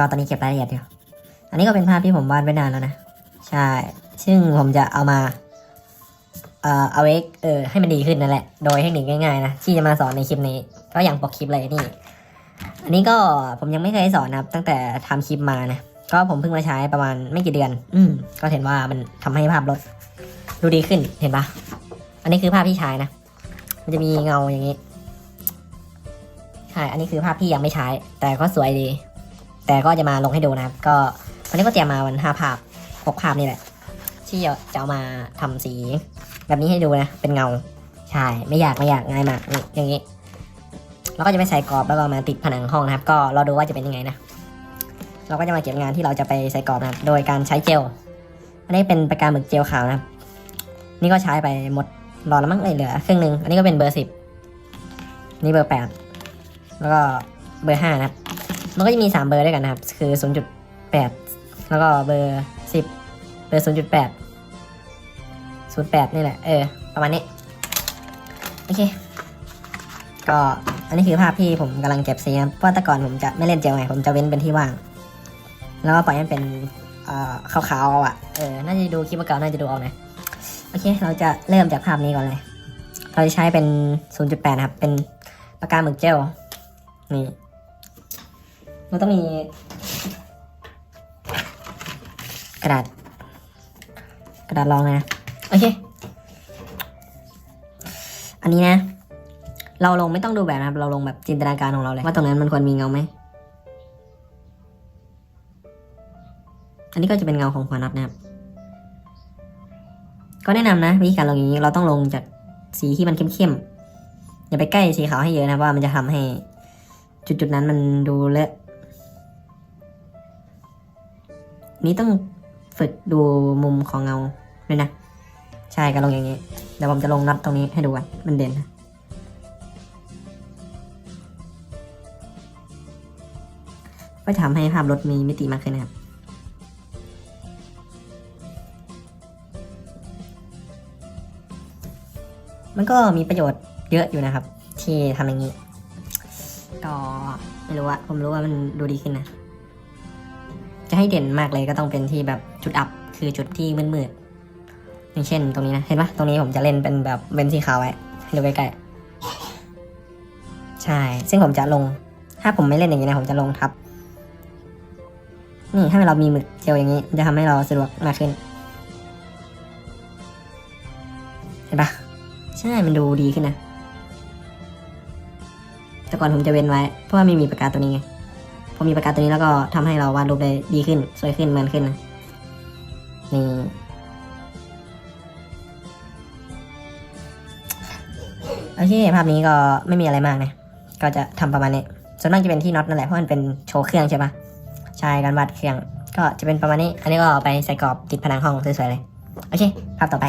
ก็ตอนนี้เก็บรายละเอียดอยู่ อันนี้ก็เป็นภาพที่ผมวาดไว้นานแล้วนะ ใช่ ซึ่งผมจะเอามา เอ่อ เอาไว้เออให้มันดีขึ้นนั่นแหละ โดยเทคนิคง่ายๆนะ ที่จะมาสอนในคลิปนี้ ก็อย่างปกคลิปเลยนี่ อันนี้ก็ผมยังไม่เคยสอนนะตั้งแต่ทำคลิปมานะ ก็ผมเพิ่งมาใช้ประมาณไม่กี่เดือน อืม ก็เห็นว่ามันทำให้ภาพลดดูดีขึ้น เห็นปะอันนี้คือภาพที่ใช้นะ มันจะมีเงาอย่างนี้ ใช่ อันนี้คือภาพที่ยังไม่ใช้ แต่ก็สวยดี แต่ก็จะมาลงให้ดูนะครับ ก็วันนี้ก็เตรียมมาวันห้าภาพหกภาพนี่แหละ ที่จะเอามาทำสี แบบนี้ให้ดูนะ เป็นเงา ใช่ ไม่อยากไม่อยากง่ายมากนี่อย่างนี้แล้วก็จะไปใส่กรอบแล้วก็มาติดผนังห้องนะครับ ก็ราดูว่าจะเป็นยังไงนะ เราก็จะมาเก็บงานที่เราจะไปใส่กรอบนะโดยการใช้เจล อันนี้เป็นปากกาหมึกเจลขาวนะครับ นี่ก็ใช้ไปหมดรอแล้วมั้งเอ้ยเหลือครึ่งหนึ่งอันนี้ก็เป็นเบอร์สิบนี่เบอร์แปดแล้วก็เบอร์ห้านะครับ มันก็จะมีสามเบอร์ด้วยกันนะครับ คือศูนย์จุดแปดแล้วก็เบอร์สิบเบอร์ศูนย์จุดแปดศูนย์แปดนี่แหละ เออ ประมาณนี้ โอเค ก็อันนี้คือภาพที่ผมกำลังเก็บสีนะครับเพราะแต่ก่อนผมจะไม่เล่นเจลไง ผมจะเว้นเป็นที่ว่าง แล้วก็ปล่อยให้มันเป็นขาวๆเอาอะ เออ น่าจะดูคลิปเก่าน่าจะดูเอานะ โอเค เราจะเริ่มจากภาพนี้ก่อนเลย เราจะใช้เป็น 0.8 นะครับ เป็นปากกาหมึกเจล นี่ มันต้องมี กระดาษ กระดาษรองนะ โอเค อันนี้นะ เราลงไม่ต้องดูแบบนะครับ เราลงแบบจินตนาการของเราเลย ว่าตรงนั้นมันควรมีเงาไหม อันนี้ก็จะเป็นเงาของหัวน็อตนะครับ ก็แนะนำนะวิธีการลงอย่างนี้ เราต้องลงจากสีที่มันเข้มๆอย่าไปใกล้สีขาวให้เยอะนะว่ามันจะทำให้จุดๆนั้นมันดูเลอะ นี่ต้องฝึกดูมุมของเงาด้วยนะ ใช่ก็ลงอย่างนี้ เดี๋ยวผมจะลงน็อตตรงนี้ให้ดูกันมันเด่นนะก็ทำให้ภาพรถมีมิติมากขึ้นนะครับมันก็มีประโยชน์เยอะอยู่นะครับ ที่ทำอย่างนี้ ก็ไม่รู้ว่าผมรู้ว่ามันดูดีขึ้นนะ จะให้เด่นมากเลยก็ต้องเป็นที่แบบจุดอับคือจุดที่มืดๆอย่างเช่นตรงนี้นะเห็นปะตรงนี้ผมจะเล่นเป็นแบบเว้นสีขาวไว้ให้ดูใกล้ๆใช่ ซึ่งผมจะลง ถ้าผมไม่เล่นอย่างนี้นะผมจะลงทับ นี่ถ้าเรามีหมึกเจลอย่างนี้ จะทำให้เราสะดวกมากขึ้น เห็นปะใช่มันดูดีขึ้นนะแต่ก่อนผมจะเว้นไว้ เพราะว่าไม่มีปากกาตัวนี้ไง พอมีปากกาตัวนี้แล้วก็ทำให้เราวาดรูปได้ดีขึ้น สวยขึ้นมันขึ้นนะนี่โอเคภาพนี้ก็ไม่มีอะไรมากนะก็จะทำประมาณนี้ส่วนมากจะเป็นที่น็อตนั่นแหละเพราะมันเป็นโชว์เครื่องใช่ปะใช่การวาดเครื่อง ก็จะเป็นประมาณนี้ อันนี้ก็เอาไปใส่กรอบติดผนังห้องสวยๆเลยโอเคภาพต่อไป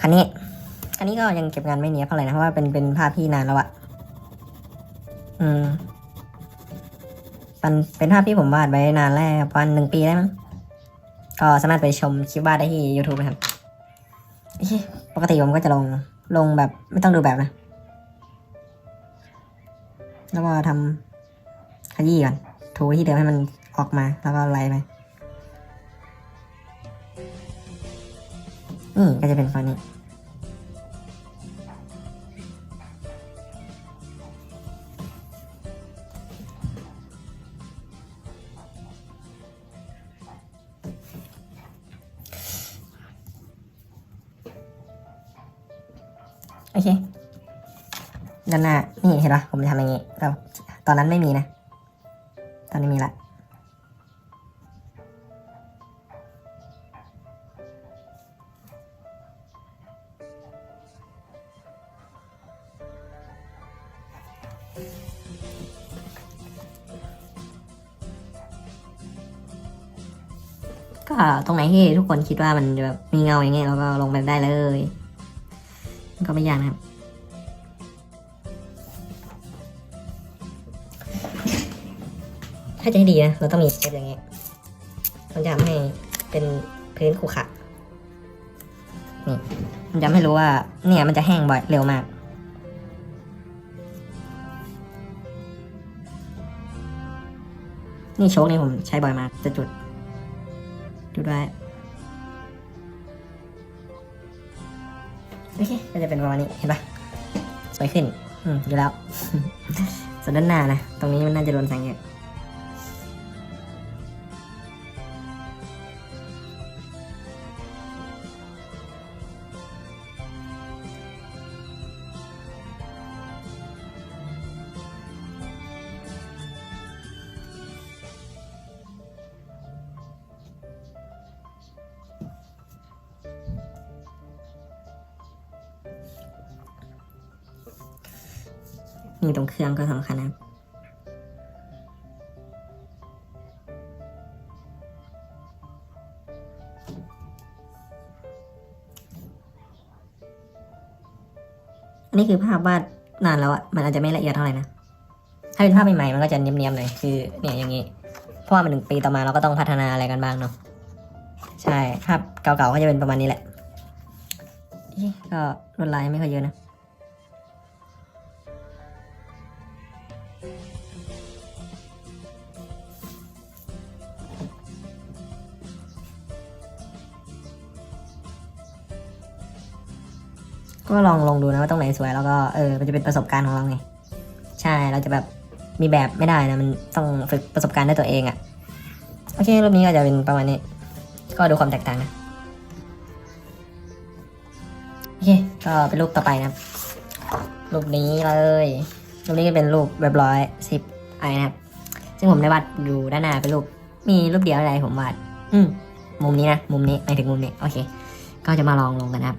คันนี้คันนี้ก็ยังเก็บงานไม่เนี้ยบเท่าไหร่นะเพราะว่าเป็นเป็นภาพที่นานแล้วอะอืม มันเป็นภาพที่ผมวาดไว้นานแล้วประมาณหนึ่งปีได้มั้งก็สามารถไปชมคลิปวาดได้ที่ YouTube นะครับปกติผมก็จะลงลงแบบไม่ต้องดูแบบนะ แล้วก็ทำขยี้ก่อนถูที่เดิมให้มันออกมา แล้วก็ไล่ไปนี่ก็จะเป็นฝั่งนี้ ด้านหน้า นี่เห็นปะผมจะทำอย่างนี้แต่ตอนนั้นไม่มีนะ ตอนนี้มีละก็ตรงไหนที่ทุกคนคิดว่ามันแบบมีเงาอย่างเงี้ยเราก็ลงไปได้เลย ก็ไม่ยากนะครับ ถ้าจะให้ดีนะเราต้องมีสเต็ปอย่างเงี้ยมันจะทำให้เป็นพื้นขรุขระนี่มันจะไม่รู้ว่า เนี่ยมันจะแห้งบ่อยเร็วมากนนี่โชคนี่ผมใช้บ่อยมาก จะจุด จุดไว้โอเคก็จะเป็นประมาณนี้เห็นปะสวยขึ้น อืมอยู่แล้ว ส่วนด้านหน้านะ ตรงนี้มันน่าจะโดนแสงเยอะ ครื่องก็สำคัญนะครับอันนี้คือภาพวาดนานแล้วอะมันอาจจะไม่ละเอียดเท่าไหร่นะ ถ้าเป็นภาพใหม่ๆ มันก็จะเนียมๆหน่อย คือเนี่ยอย่างนี้ เพราะว่ามันหนึ่งปีต่อมาเราก็ต้องพัฒนาอะไรกันบ้างเนาะ ใช่ ภาพเก่าๆ ก็จะเป็นประมาณนี้แหละเอ๊ะก็ลวดลายไม่ค่อยเยอะนะ ก็ลองลองดูนะว่าตรงไหนสวยแล้วก็เออมันจะเป็นประสบการณ์ของเราไงใช่เราจะแบบมีแบบไม่ได้นะมันต้องฝึกประสบการณ์ด้วยตัวเองอะ่ะโอเครูปนี้ก็จะเป็นประมาณนี้ ก็ดูความแตกต่างนะโอเคก็เป็นรูปต่อไปนะครับรูปนี้เลยรูปนี้ก็เป็นรูปแบบร้อยสิบไอนะครับซึ่งผมได้วาดอยู่ด้านหน้าเป็นรูปมีรูปเดียวอะไรผมวาดอืมมุมนี้นะมุมนี้ไม่ถึงมุมนี้โอเค ก็จะมาลองลงกันนะครับ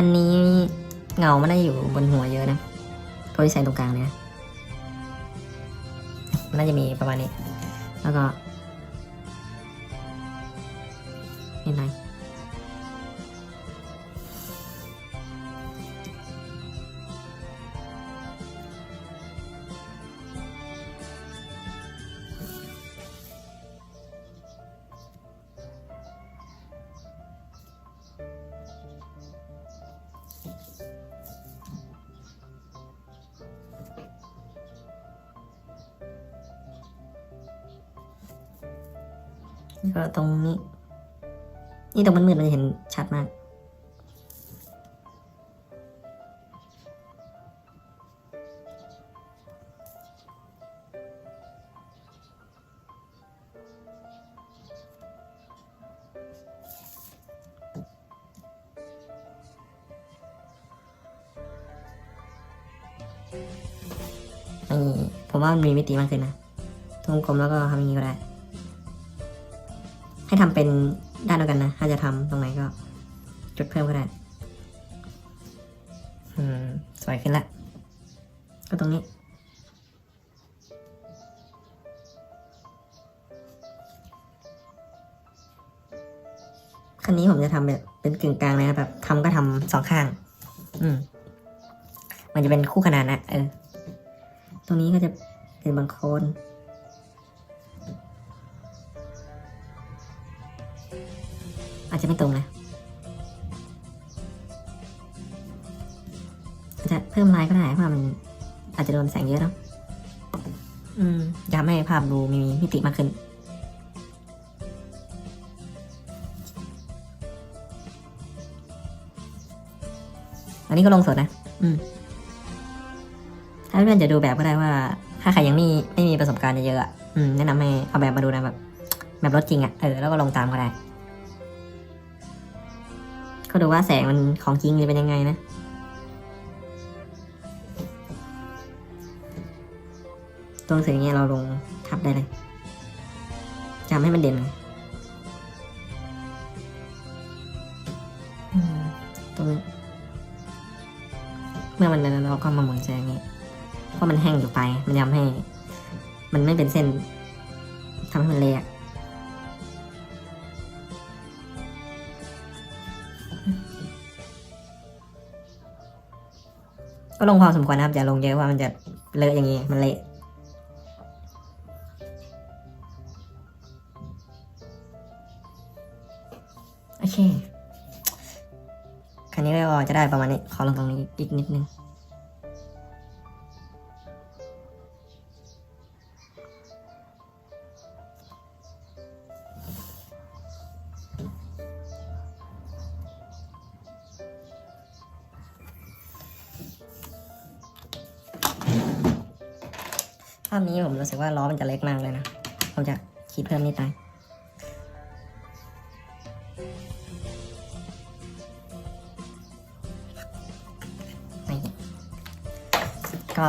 อันนี้เงามันได้อยู่บนหัวเยอะนะตัวที่ใส่ตรงกลางเนี่ยนะมันน่าจะมีประมาณนี้ แล้วก็นี่ไง แล้วก็ตรงนี้ นี่ตรงมันมืดมันจะเห็นชัดมากนี่ผมว่ามันมีมิติมากขึ้นนะ ตรงกลมแล้วก็ทำอย่างนี้ก็ได้ ให้ทำเป็นด้านเดียวกันนะ ถ้าจะทำตรงไหนก็ จุดเพิ่มก็ได้ อืม สวยขึ้นละ ก็ตรงนี้ คันนี้ผมจะทำแบบเป็นกึ่งกลางเลยนะแบบทำก็ทำสองข้าง อืม มันจะเป็นคู่ขนานนะ เออ ตรงนี้ก็จะเป็นบางโคน อาจจะไม่ตรงนะอาจจะเพิ่มลายก็ได้เพราะว่ามันอาจจะโดนแสงเยอะเนาะอืมอยากให้ภาพดูมีมิติมากขึ้น อันนี้ก็ลงสดนะ อืมถ้าเพื่อนๆจะดูแบบก็ได้ว่า ถ้าใครยังไม่ไม่มีประสบการณ์เยอะๆอะอืม แนะนำให้เอาแบบมาดูนะแบบ แบบรถจริงอะเออ แล้วก็ลงตามก็ได้ ก็ดูว่าแสงมันของจริงจะเป็นยังไงนะตัวหนังสืออย่างเงี้ยเราลงทับได้เลยจำให้มันเด่นไงตรงนี้เมื่อมันนั้นเราก็มาหมุนแสงอย่างนี้เพราะมันแห้งอยู่ไป มันทำให้ มันไม่เป็นเส้นทำให้มันเละ ก็ลงพอสมควรนะครับอย่าลงเยอะว่ามันจะเลอะอย่างนี้มันเละโอเคคันนี้ก็จะได้ประมาณนี้ขอลงตรงนี้อีกนิดนึง ล้อมันจะเล็กมากเลยนะ ผมจะคิดเพิ่มนิดหน่อยก็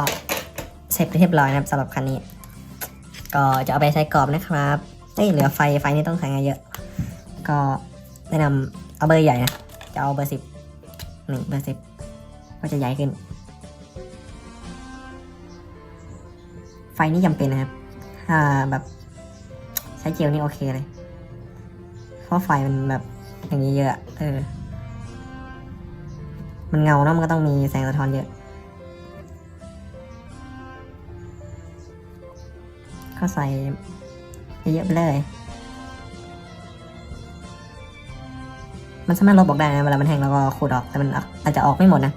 เสร็จเรียบร้อยนะครับสำหรับคันนี้ ก็จะเอาไปใช้กรอบนะครับเอ้ยเหลือไฟไฟนี่ต้องใช้งานเยอะ ก็แนะนำเอาเบอร์ใหญ่นะ จะเอาเบอร์สิบหนี่งเบอร์สิบก็จะใหญ่ขึ้น ไฟนี่จำเป็นนะครับ ถ้าแบบ ใช้เจลนี่โอเคเลย เพราะไฟมันแบบอย่างนี้เยอะอะเออ มันเงาเนาะมันก็ต้องมีแสงสะท้อนเยอะ ก็ใส่เยอะๆไปเลย มันสามารถลบออกได้นะเวลามันแห้งแล้วก็ขูดออกแต่มันอาจจะออกไม่หมดนะ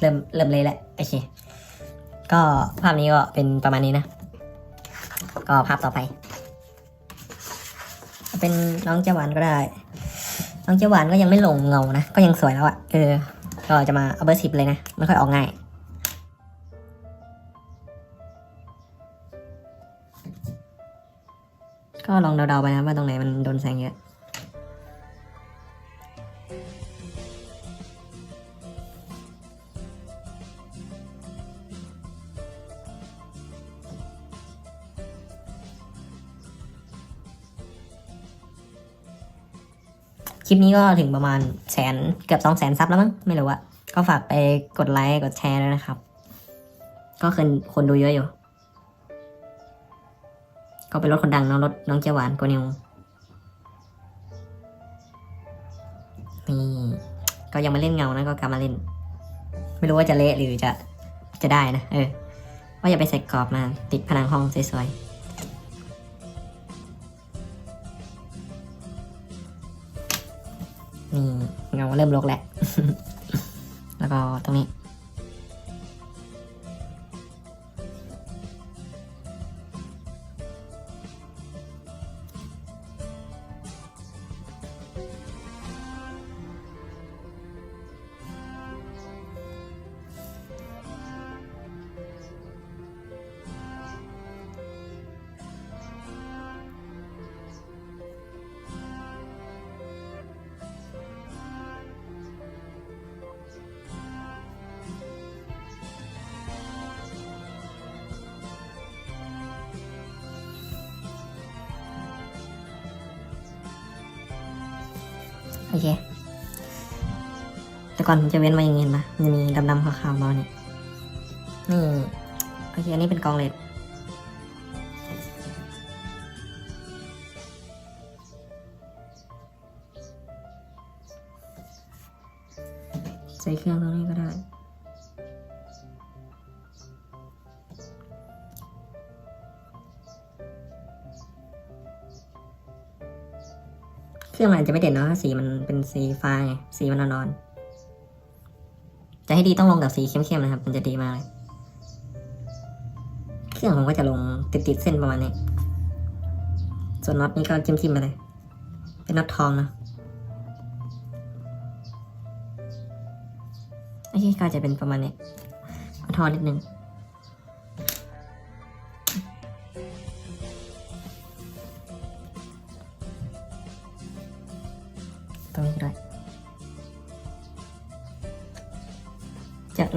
เริ่มเริ่มเลยแหละโอเค ก็ภาพนี้ก็เป็นประมาณนี้นะ ก็ภาพต่อไป เป็นน้องเจ้าหวานก็ได้ น้องเจ้าหวานก็ยังไม่ลงเงานะ ก็ยังสวยแล้วอะ่ะเออก็จะมาเอาเบอร์สิบเลยนะไม่ค่อยออกง่ายก็ลองเดาๆไปนะว่าตรงไหนมันโดนแสงเยอะ คลิปนี้ก็ถึงประมาณแสนเกือบสองแสนซับแล้วมั้งไม่รู้อะก็ฝากไปกดไลค์กดแชร์ด้วยนะครับ ก็คนคนดูเยอะอยู่ ก็เป็นรถคนดังน้องรถน้องเจียวหวานโกนิวนี่ก็ยังมาเล่นเงานะก็กลับมาเล่น ไม่รู้ว่าจะเละหรือจะจะได้นะเออว่าอย่าไปใส่กรอบมาติดผนังห้องสวยๆ นี่เงาเริ่มลกแล้ว แล้วก็ตรงนี้ โอเค แต่ก่อนผมจะเว้นมาอย่างเงี้ยปะมันจะมีดำๆขาวๆมาเนี่ย นี่ โอเค อันนี้เป็นกองเลดใส่เครื่องตรงนี้ก็ได้เครื่องมันอาจจะไม่เด่นเนาะสีมัน เป็นสีฟ้าไงสีมันนอนๆจะให้ดีต้องลงกับสีเข้มๆนะครับมันจะดีมากเลยเครื่องผมก็จะลงติดๆเส้นประมาณนี้ ส่วนน็อตนี้ก็จิ้มๆไปเลย เป็นน็อตทองนะโอเคก็จะเป็นประมาณนี้เอาทอนิดนึง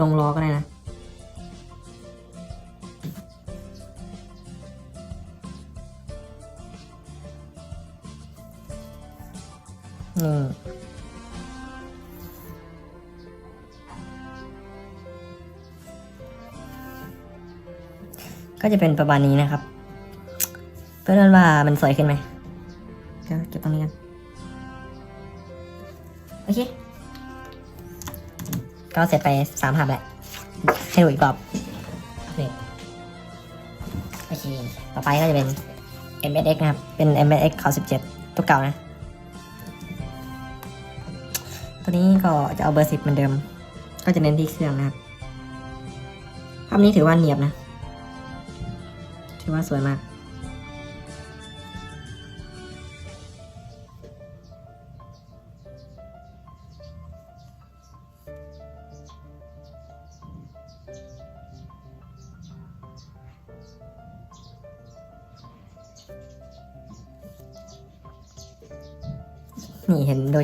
ลงล้อก็ได้นะ นี่ก็จะเป็นประมาณนี้นะครับ เพื่อนว่ามันสวยขึ้นไหมก็เก็บตรงนี้กัน โอเค ก็เสร็จไปสามหับแหละให้ดูอีกรอบนี่โอเค ต่อไปก็จะเป็น MSX นะครับ เป็น MSX Core 17 ตัวเก่านะ ตัวนี้ก็จะเอาเบอร์สิบเหมือนเดิม ก็จะเน้นที่เครื่องนะครับภาพนี้ถือว่าเนียบนะ ถือว่าสวยมาก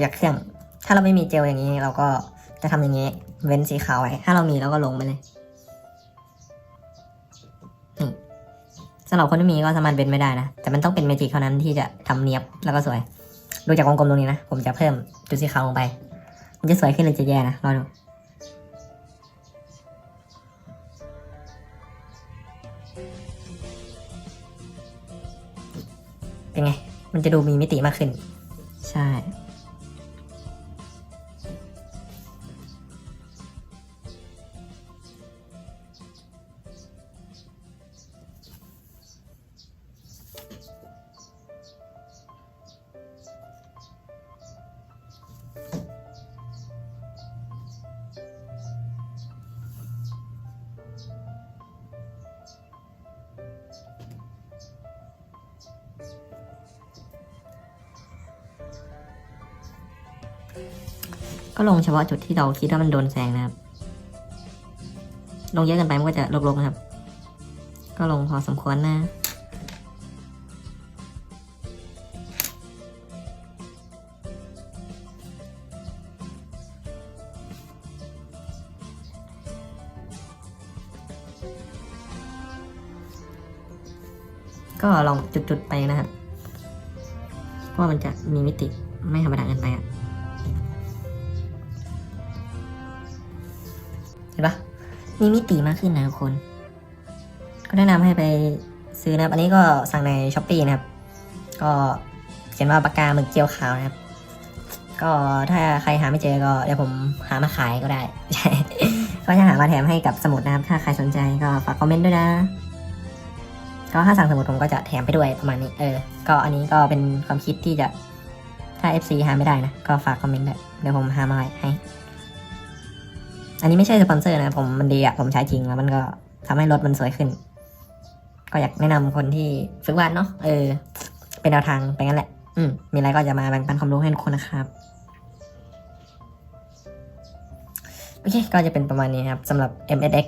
จากเครื่อง ถ้าเราไม่มีเจลอย่างนี้เราก็จะทำอย่างนี้ เว้นสีขาวไว้ ถ้าเรามีเราก็ลงไปเลยนี่สำหรับคนที่มีก็สามารถเว้นไม่ได้นะ แต่มันต้องเป็นเมจิกเท่านั้นที่จะทำเนียบแล้วก็สวย ดูจากวงกลมตรงนี้นะ ผมจะเพิ่มจุดสีขาวลงไป มันจะสวยขึ้นหรือจะแย่นะรอดูเป็นไง มันจะดูมีมิติมากขึ้น ก็ลงเฉพาะจุดที่เราคิดว่ามันโดนแสงนะครับ ลงเยอะเกินไปมันก็จะลกๆนะครับ ก็ลงพอสมควรนะก็ลองจุดๆไปนะครับ เพราะว่ามันจะมีมิติไม่ธรรมดาเกินไปอะ ห็นปะมีมิติมากขึ้นนะทุกคน ก็แนะนำให้ไปซื้อนะครับ อันนี้ก็สั่งในช้อปปีนะครับ ก็เขียนว่าปากกาหมึกเจียวขาวนะครับ ก็ถ้าใครหาไม่เจอก็เดี๋ยวผมหามาขายก็ได้ ก็จะหามาแถมให้กับสมุดนะครับ ถ้าใครสนใจก็ฝากคอมเมนต์ด้วยนะ ก็ถ้าสั่งสมุดผมก็จะแถมไปด้วยประมาณนี้ เออ ก็อันนี้ก็เป็นความคิดที่จะถ้า FC หาไม่ได้นะ ก็ฝากคอมเมนต์ด้วยเดี๋ยวผมหามาให้ อันนี้ไม่ใช่สปอนเซอร์นะผมมันดีอะผมใช้จริงแล้วมันก็ทำให้รถมันสวยขึ้น ก็อยากแนะนำคนที่ฝึกวาดเนาะเออ เป็นแนวทางไปงั้นแหละ อืมมีอะไรก็จะมาแบ่งปันความรู้ให้ทุกคนนะครับโอเคก็จะเป็นประมาณนี้ครับสำหรับ MSX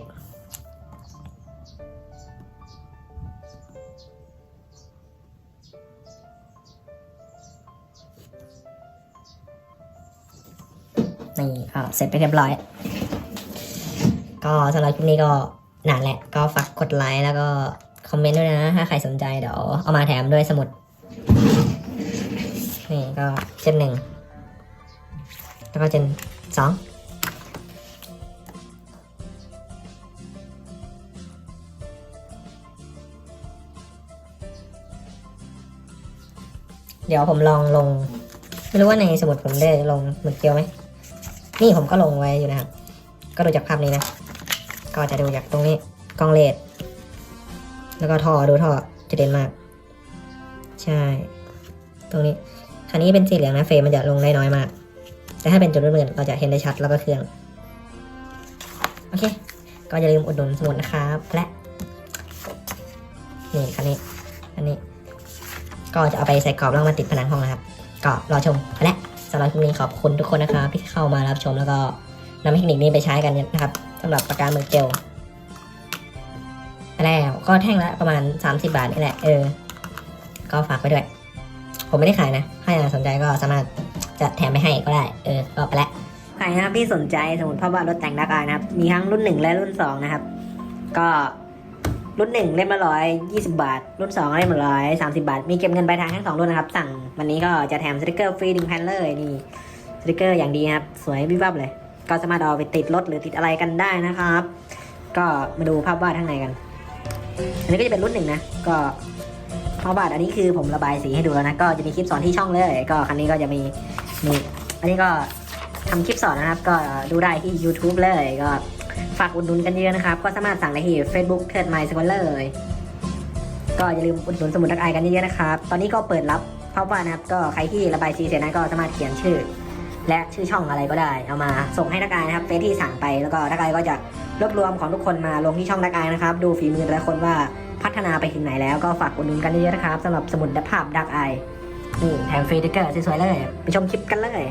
นี่ก็เสร็จไปเรียบร้อย ก็สำหรับคลิปนี้ก็นานแหละ ก็ฝากกดไลค์แล้วก็คอมเมนต์ด้วยนะ ถ้าใครสนใจเดี๋ยวเอามาแถมด้วยสมุด นี่ก็เจนหนึ่ง แล้วก็เจนสองเดี๋ยวผมลองลง ไม่รู้ว่าในสมุดผมได้ลงหมึกเกียวไหม นี่ผมก็ลงไว้อยู่นะครับ ก็ดูจากภาพนี้นะ ก็จะดูจากตรงนี้กล้องเลดแล้วก็ท่อดูท่อจะเด่นมาก ใช่ ตรงนี้คันนี้เป็นสีเหลืองนะเฟรมมันจะลงได้น้อยมาก แต่ถ้าเป็นจุดมืดๆเราจะเห็นได้ชัดแล้วก็เครื่อง โอเค ก็อย่าลืมอุดหนุนสมุดนะครับ และ นี่คันนี้อันนี้ ก็จะเอาไปใส่กรอบแล้วมาติดผนังห้องนะครับ ก็รอชมและสำหรับคลิปนี้ขอบคุณทุกคนนะครับที่เข้ามารับชมแล้วก็ นำเทคนิคนี้ไปใช้กันนะครับสำหรับปากกาหมึกเจลแล้วก็แท่งละประมาณ 30 บาทนี่แหละเออ ก็ฝากไปด้วย ผมไม่ได้ขายนะถ้าอยากสนใจก็สามารถจะแถมไปให้ก็ได้ เออ ก็ไปล้วใครนะครับที่สนใจสมุดภาพวาดรถแต่งดักอายนะครับ มีทั้งรุ่นหนึ่งและรุ่นสองนะครับ ก็รุ่นหนึ่งเล่มละร้อยยี่สิบาท รุ่นสองเล่มละร้อยสามสิบาท มีเก็บเงินปลายทางทั้งสองรุ่นนะครับ สั่งวันนี้ก็จะแถมสติกเกอร์ฟรีหนึ่งแผ่นเลยนี่สติกเกอร์อย่างดีครับ สวยวิบวับเลย ก็สามารถเอาไปติดรถหรือติดอะไรกันได้นะครับ ก็มาดูภาพวาดข้างในกัน อันนี้ก็จะเป็นรุ่นหนึ่งนะ ก็ภาพวาดอันนี้คือผมระบายสีให้ดูแล้วนะ ก็จะมีคลิปสอนที่ช่องเลย ก็คันนี้ก็จะมีมีอันนี้ก็ทำคลิปสอนนะครับ ก็ดูได้ที่ YouTube เลยก็ฝากอุดหนุนกันเยอะนะครับ ก็สามารถสั่งได้ที่ Facebook เทิดไมซ์สกอเลย ก็อย่าลืมอุดหนุนสมุดดักไอกันเยอะๆนะครับ ตอนนี้ก็เปิดรับเพราะว่านะครับ ก็ใครที่ระบายสีเสร็จนะก็สามารถเขียนชื่อ และชื่อช่องอะไรก็ได้ เอามาส่งให้นักกายนะครับเฟซที่สั่งไปแล้วก็นักกายก็จะรวบรวมของทุกคนมาลงที่ช่องนักกายนะครับ ดูฝีมือแต่ละคนว่าพัฒนาไปถึงไหนแล้วก็ฝากอุดหนุนกันเยอะๆนะครับสำหรับสมุดภาพดักไอนี่แถมฟรีติ๊กเกอร์สวยๆเลยไปชมคลิปกันเลย